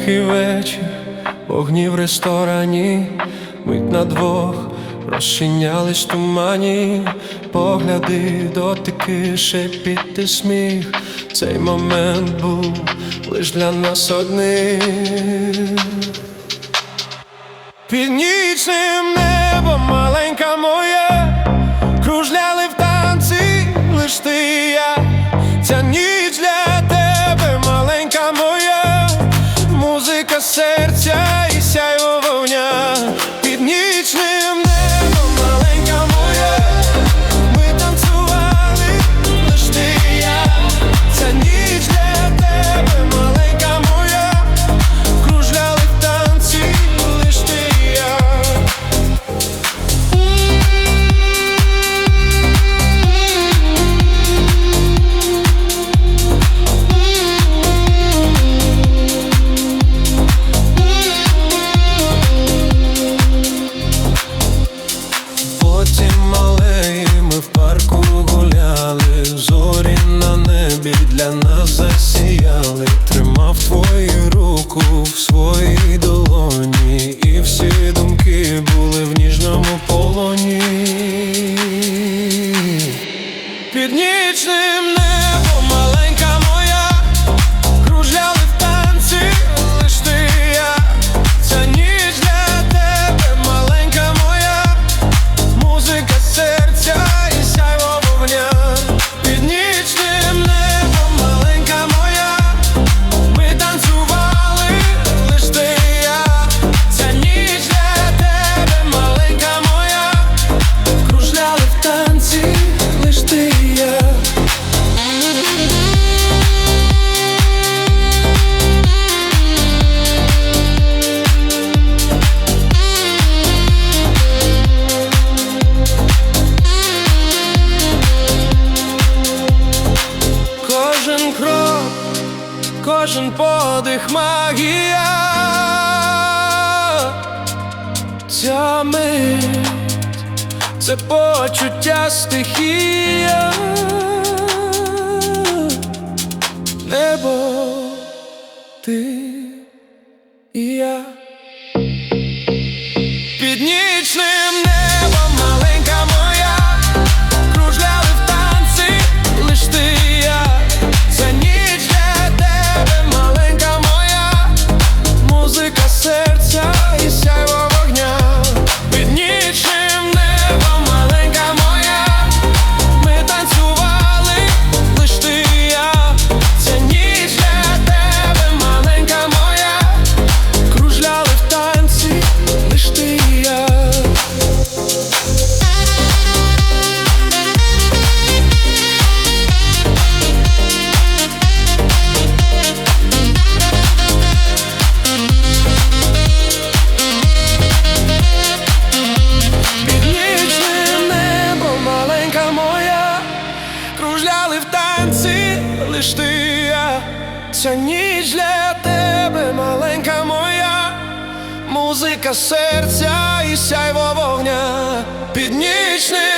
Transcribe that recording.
тихий вечір, вогні в ресторані, мить на двох розчинялись тумані, погляди, дотики, шепіти сміх. Цей момент був лиш для нас одних. Під нічним небом маленька моя, кружляли в танці, лиш ти я. Ця ніч кожен подих магія, ця мить, це почуття стихія. ця ніч для тебе, маленька моя, музика серця і сяйво вогня, піднічний.